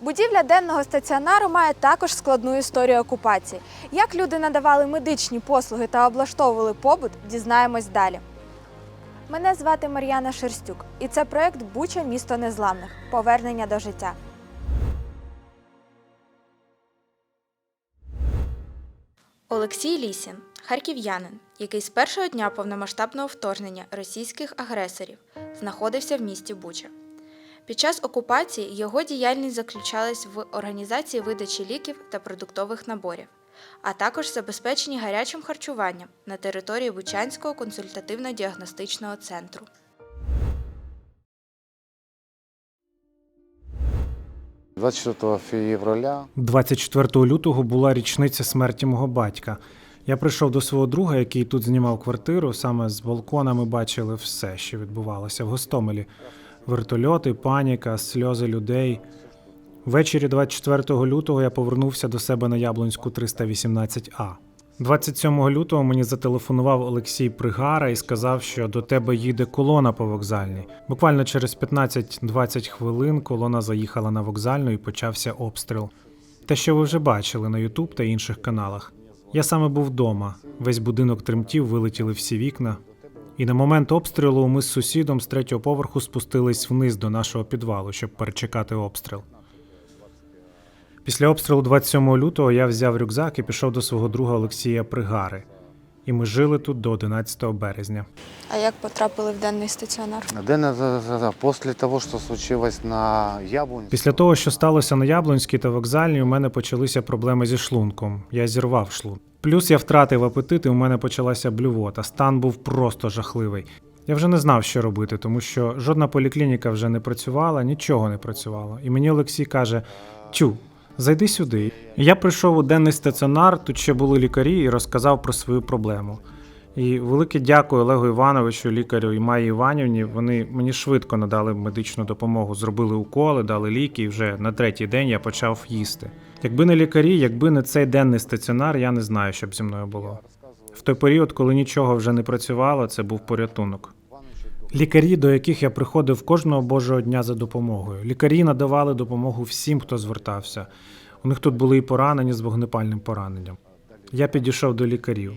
Будівля денного стаціонару має також складну історію окупації. Як люди надавали медичні послуги та облаштовували побут, дізнаємось далі. Мене звати Мар'яна Шерстюк, і це проект Буча місто незламних. Повернення до життя. Олексій Лісін, харків'янин, який з першого дня повномасштабного вторгнення російських агресорів знаходився в місті Буча. Під час окупації його діяльність заключалась в організації видачі ліків та продуктових наборів, а також забезпеченні гарячим харчуванням на території Бучанського консультативно-діагностичного центру. – 24 февраля 24 лютого була річниця смерті мого батька. Я прийшов до свого друга, який тут знімав квартиру. Саме з балкона ми бачили все, що відбувалося в Гостомелі: вертольоти, паніка, сльози людей. Ввечері 24 лютого я повернувся до себе на Яблунську 318А. 27 лютого мені зателефонував Олексій Пригара і сказав, що до тебе їде колона по вокзальній. Буквально через 15-20 хвилин колона заїхала на вокзальну і почався обстріл. Те, що ви вже бачили на Ютуб та інших каналах. Я саме був вдома. Весь будинок тремтів, вилетіли всі вікна. І на момент обстрілу ми з сусідом з третього поверху спустились вниз до нашого підвалу, щоб перечекати обстріл. Після обстрілу 27 лютого я взяв рюкзак і пішов до свого друга Олексія Пригари. І ми жили тут до 11 березня. А як потрапили в денний стаціонар? После того, что случилось на Яблоне, Після того, що сталося на Яблонській та вокзальній, у мене почалися проблеми зі шлунком. Я зірвав шлунок. Плюс я втратив апетит, і у мене почалася блювота. Стан був просто жахливий. Я вже не знав, що робити, тому що жодна поліклініка вже не працювала, нічого не працювало. І мені Олексій каже: Тю, зайди сюди. Я прийшов у денний стаціонар, тут ще були лікарі, і розказав про свою проблему. І велике дякую Олегу Івановичу, лікарю і Майї Іванівні. Вони мені швидко надали медичну допомогу, зробили уколи, дали ліки, і вже на третій день я почав їсти. Якби не лікарі, якби не цей денний стаціонар, я не знаю, що б зі мною було. В той період, коли нічого вже не працювало, це був порятунок. Лікарі, до яких я приходив кожного божого дня за допомогою. Лікарі надавали допомогу всім, хто звертався. У них тут були і поранені з вогнепальним пораненням. Я підійшов до лікарів.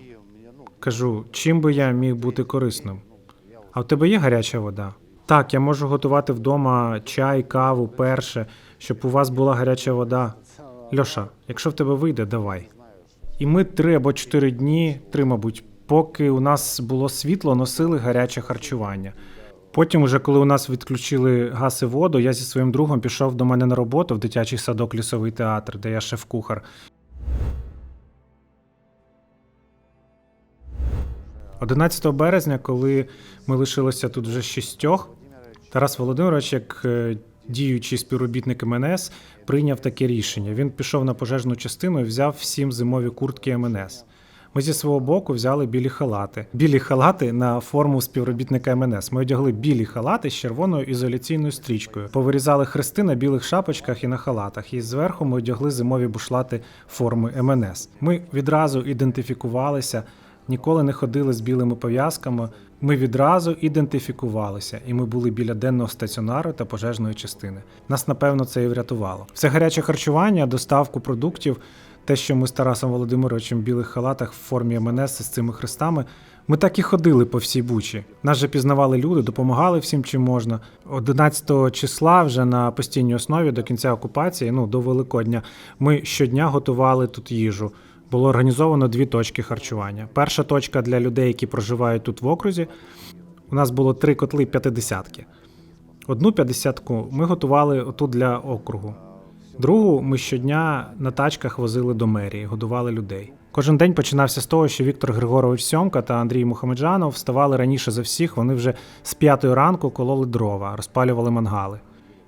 Кажу, чим би я міг бути корисним? А в тебе є гаряча вода? Так, я можу готувати вдома чай, каву, перше, щоб у вас була гаряча вода. Льоша, якщо в тебе вийде, давай. І ми три або чотири дні, три, мабуть, поки у нас було світло, носили гаряче харчування. Потім, уже коли у нас відключили газ і воду, я зі своїм другом пішов до мене на роботу в дитячий садок лісовий театр, де я шеф-кухар. – 11 березня, коли ми лишилися тут вже шістьох, Тарас Володимирович, як е, діючий співробітник МНС, прийняв таке рішення. Він пішов на пожежну частину і взяв всім зимові куртки МНС. Ми зі свого боку взяли білі халати. Білі халати на форму співробітника МНС. Ми одягли білі халати з червоною ізоляційною стрічкою. Повирізали хрести на білих шапочках і на халатах. І зверху ми одягли зимові бушлати форми МНС. Ми відразу ідентифікувалися, ніколи не ходили з білими пов'язками. Ми відразу ідентифікувалися, і ми були біля денного стаціонару та пожежної частини. Нас, напевно, це і врятувало. Все гаряче харчування, доставку продуктів, те, що ми з Тарасом Володимировичем в білих халатах в формі МНС з цими хрестами. Ми так і ходили по всій бучі. Нас же пізнавали люди, допомагали всім, чим можна. 11 числа, вже на постійній основі до кінця окупації, ну до Великодня, ми щодня готували тут їжу. Було організовано дві точки харчування. Перша точка для людей, які проживають тут в окрузі. У нас було три котли п'ятидесятки. Одну п'ятдесятку ми готували отут для округу. Другу ми щодня на тачках возили до мерії, годували людей. Кожен день починався з того, що Віктор Григорович Сьомка та Андрій Мухамеджанов вставали раніше за всіх. Вони вже з п'ятої ранку кололи дрова, розпалювали мангали.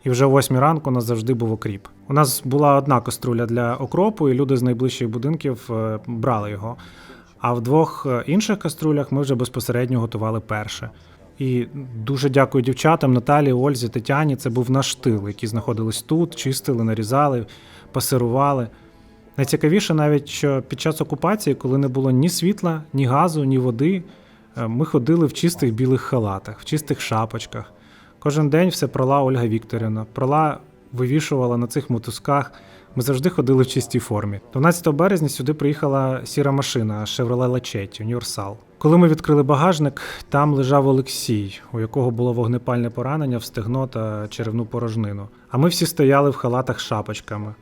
І вже о восьмій ранку у нас завжди був окріп. У нас була одна каструля для окропу, і люди з найближчих будинків е, брали його. А в двох е, інших каструлях ми вже безпосередньо готували перше. І дуже дякую дівчатам Наталі, Ользі, Тетяні. Це був наш тил, які знаходились тут, чистили, нарізали, пасирували. Найцікавіше навіть, що під час окупації, коли не було ні світла, ні газу, ні води, е, ми ходили в чистих білих халатах, в чистих шапочках. Кожен день все прала Ольга Вікторівна, прала вивішувала на цих мотузках. Ми завжди ходили в чистій формі. 12 березня сюди приїхала сіра машина Chevrolet Lachetti Універсал. Коли ми відкрили багажник, там лежав Олексій, у якого було вогнепальне поранення в стегно та черевну порожнину. А ми всі стояли в халатах шапочками.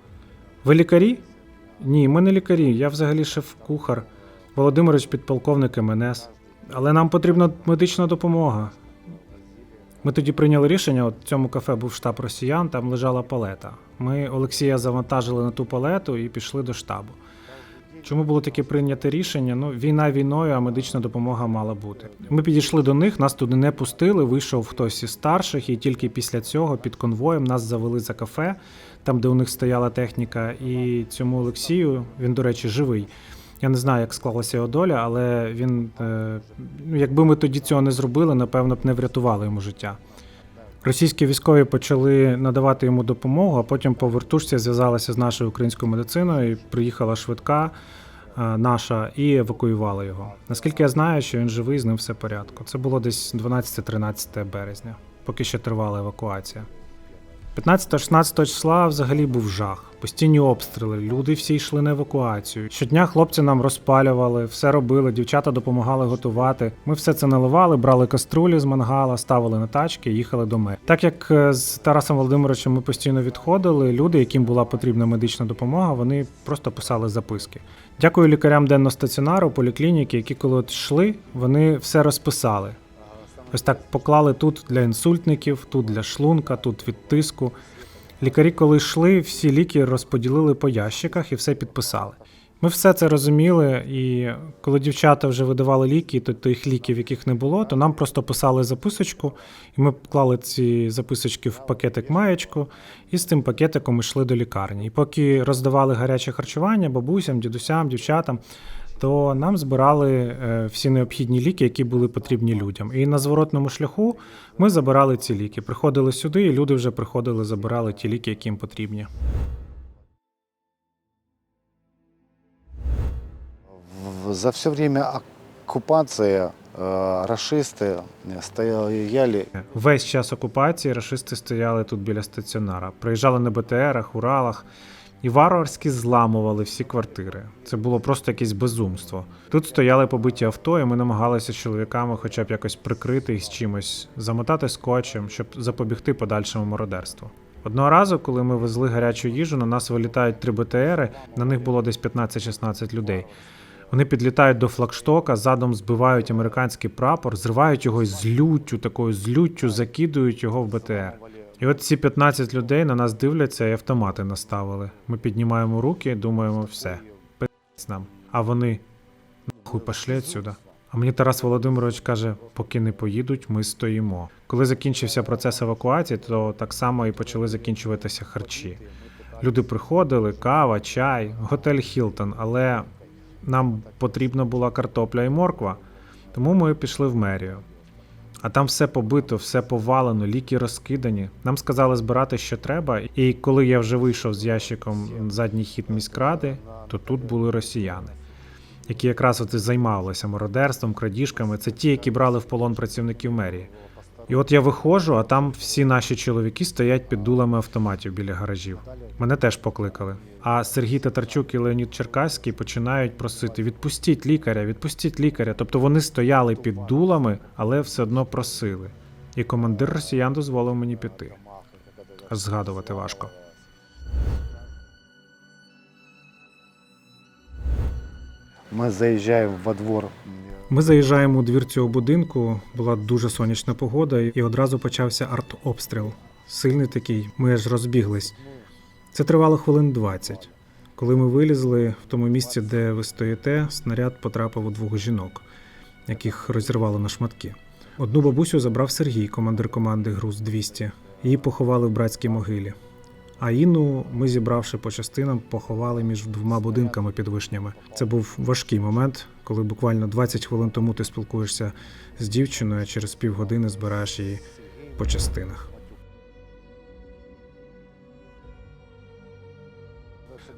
Ви лікарі? Ні, ми не лікарі. Я взагалі шеф-кухар. Володимирович підполковник МНС. Але нам потрібна медична допомога. Ми тоді прийняли рішення. От в цьому кафе був штаб росіян, там лежала палета. Ми Олексія завантажили на ту палету і пішли до штабу. Чому було таке прийняте рішення? Ну, війна війною, а медична допомога мала бути. Ми підійшли до них, нас туди не пустили. Вийшов хтось із старших, і тільки після цього під конвоєм нас завели за кафе, там, де у них стояла техніка. І цьому Олексію, він, до речі, живий. Я не знаю, як склалася його доля, але він, е, ну, якби ми тоді цього не зробили, напевно б не врятували йому життя. Російські військові почали надавати йому допомогу, а потім по вертушці зв'язалися з нашою українською медициною. і Приїхала швидка е, наша і евакуювала його. Наскільки я знаю, що він живий, з ним все в порядку. Це було десь 12-13 березня, поки ще тривала евакуація. 15-16 числа взагалі був жах. Постійні обстріли, люди всі йшли на евакуацію. Щодня хлопці нам розпалювали, все робили, дівчата допомагали готувати. Ми все це наливали, брали каструлі з мангала, ставили на тачки, їхали до мер. Так як е, з Тарасом Володимировичем ми постійно відходили, люди, яким була потрібна медична допомога, вони просто писали записки. Дякую лікарям денного стаціонару, поліклініки, які коли от йшли, вони все розписали. Ось так поклали тут для інсультників, тут для шлунка, тут від тиску. Лікарі, коли йшли, всі ліки розподілили по ящиках і все підписали. Ми все це розуміли, і коли дівчата вже видавали ліки, то тих ліків, яких не було, то нам просто писали записочку, і ми клали ці записочки в пакетик маєчку, і з цим пакетиком йшли до лікарні. І поки роздавали гаряче харчування бабусям, дідусям, дівчатам, то нам збирали е, всі необхідні ліки, які були потрібні людям. І на зворотному шляху ми забирали ці ліки. Приходили сюди, і люди вже приходили, забирали ті ліки, які їм потрібні. За все время оккупации э, расисты стояли Весь час окупації рашисти стояли тут біля стаціонара, приїжджали на БТРах, Уралах і варварськи зламували всі квартири. Це було просто якесь безумство. Тут стояли побиті авто, і ми намагалися з чоловіками хоча б якось прикрити їх з чимось, замотати скотчем, щоб запобігти подальшому мародерству. Одного разу, коли ми везли гарячу їжу, на нас вилітають три БТРи, на них було десь 15-16 людей. Вони підлітають до флагштока, задом збивають американський прапор, зривають його з люттю, такою з люттю, закидують його в БТР. І от ці 15 людей на нас дивляться і автомати наставили. Ми піднімаємо руки, думаємо, все, пи***ць нам. А вони нахуй пошли отсюди. А мені Тарас Володимирович каже: поки не поїдуть, ми стоїмо. Коли закінчився процес евакуації, то так само і почали закінчуватися харчі. Люди приходили, кава, чай, готель Хілтон, але нам потрібна була картопля і морква, тому ми пішли в мерію. А там все побито, все повалено, ліки розкидані. Нам сказали збирати, що треба. І коли я вже вийшов з ящиком задній хід міськради, то тут були росіяни, які якраз от займалися мародерством, крадіжками. Це ті, які брали в полон працівників мерії. І от я виходжу, а там всі наші чоловіки стоять під дулами автоматів біля гаражів. Мене теж покликали. А Сергій Татарчук і Леонід Черкаський починають просити: відпустіть лікаря, відпустіть лікаря. Тобто вони стояли під дулами, але все одно просили. І командир росіян дозволив мені піти. Аж згадувати важко. Мы заезжаем во двор. Ми заїжджаємо у двір цього будинку. Була дуже сонячна погода, і одразу почався артобстріл. Сильний такий, ми аж розбіглись. Це тривало хвилин 20. Коли ми вилізли в тому місці, де ви стоїте, снаряд потрапив у двох жінок, яких розірвало на шматки. Одну бабусю забрав Сергій, командир команди Груз 200. Її поховали в братській могилі. А Інну ми, зібравши по частинам, поховали між двома будинками під вишнями. Це був важкий момент, коли буквально 20 хвилин тому ти спілкуєшся з дівчиною, а через півгодини збираєш її по частинах.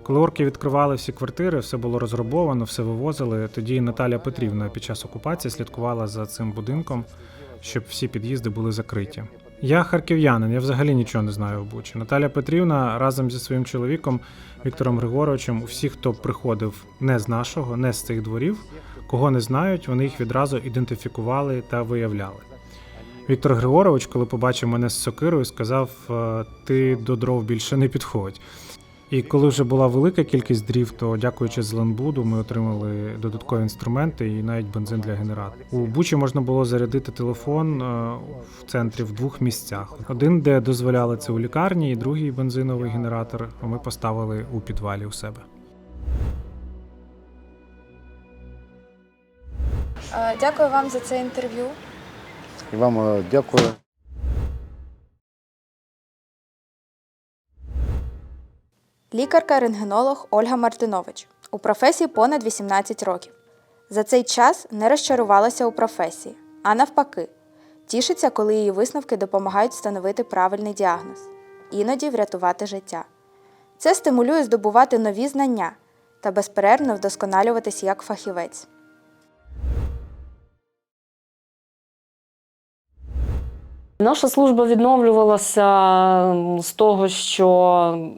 Коли орки відкривали всі квартири, все було розграбовано, все вивозили. Тоді Наталя Петрівна під час окупації слідкувала за цим будинком, щоб всі під'їзди були закриті. Я харків'янин, я взагалі нічого не знаю в Бучі. Наталя Петрівна разом зі своїм чоловіком Віктором Григоровичем, усіх, хто приходив не з нашого, не з цих дворів, кого не знають, вони їх відразу ідентифікували та виявляли. Віктор Григорович, коли побачив мене з сокирою, сказав: «Е, ти до дров більше не підходь. І коли вже була велика кількість дрів, то дякуючи Зеленбуду, ми отримали додаткові інструменти і навіть бензин для генератора. У Бучі можна було зарядити телефон е, в центрі в двох місцях: один, де дозволяли це у лікарні, і другий бензиновий генератор ми поставили у підвалі у себе. Е, Дякую вам за це інтерв'ю. І вам е, дякую. Лікарка-рентгенолог Ольга Мартинович. У професії понад 18 років. За цей час не розчарувалася у професії, а навпаки, тішиться, коли її висновки допомагають встановити правильний діагноз, іноді врятувати життя. Це стимулює здобувати нові знання та безперервно вдосконалюватись як фахівець. Наша служба відновлювалася з того, що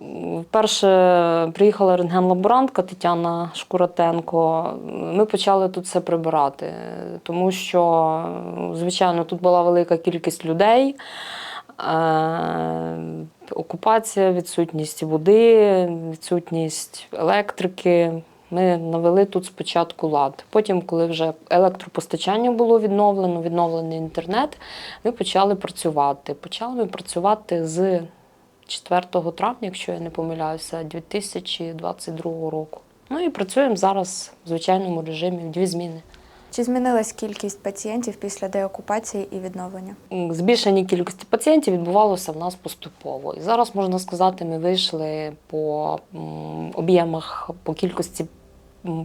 вперше приїхала рентген-лаборантка Тетяна Шкуратенко. Ми почали тут все прибирати, тому що, звичайно, тут була велика кількість людей. Е, Окупація, відсутність води, відсутність електрики. Ми навели тут спочатку лад. Потім, коли вже електропостачання було відновлено, відновлений інтернет, ми почали працювати. Почали ми працювати з 4 травня, якщо я не помиляюся, 2022 року. Ну і працюємо зараз в звичайному режимі в дві зміни. Чи змінилась кількість пацієнтів після деокупації і відновлення? Збільшення кількості пацієнтів відбувалося в нас поступово. І зараз можна сказати, ми вийшли по об'ємах по кількості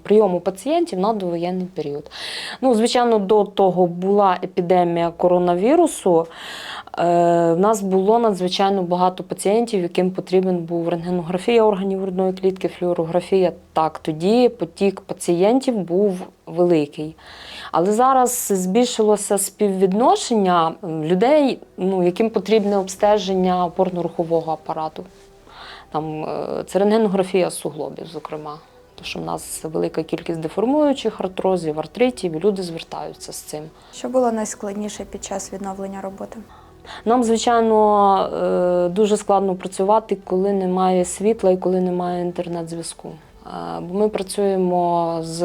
прийому пацієнтів на довоєнний період. Ну, звичайно, до того була епідемія коронавірусу. Е, в нас було надзвичайно багато пацієнтів, яким потрібен був рентгенографія органів грудної клітки, флюорографія. Так, тоді потік пацієнтів був великий. Але зараз збільшилося співвідношення людей, ну, яким потрібне обстеження опорно-рухового апарату. Там, е, це рентгенографія суглобів, зокрема. Тому що в нас велика кількість деформуючих артрозів, артритів, і люди звертаються з цим. Що було найскладніше під час відновлення роботи? Нам, звичайно, е, дуже складно працювати, коли немає світла і коли немає інтернет-зв'язку. Е, ми працюємо з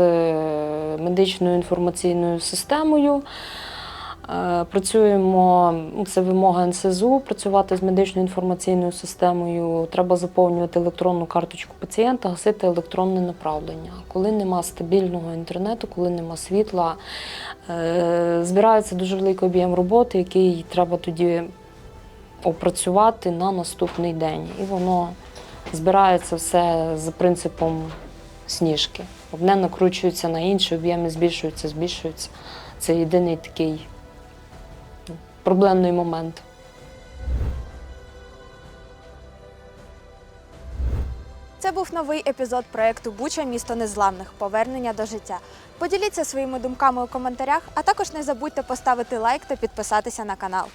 медичною інформаційною системою. Е, Працюємо, ну, це вимога НСЗУ, працювати з медичною інформаційною системою. Треба заповнювати електронну карточку пацієнта, гасити електронне направлення. Коли нема стабільного інтернету, коли нема світла, е, збирається дуже великий об'єм роботи, який треба тоді опрацювати на наступний день. І воно збирається все за принципом сніжки. Одне накручується на інше, об'єми збільшуються, збільшуються. Це єдиний такий проблемний момент. Це був новий епізод проекту Буча місто незламних. Повернення до життя. Поділіться своїми думками у коментарях, а також не забудьте поставити лайк та підписатися на канал.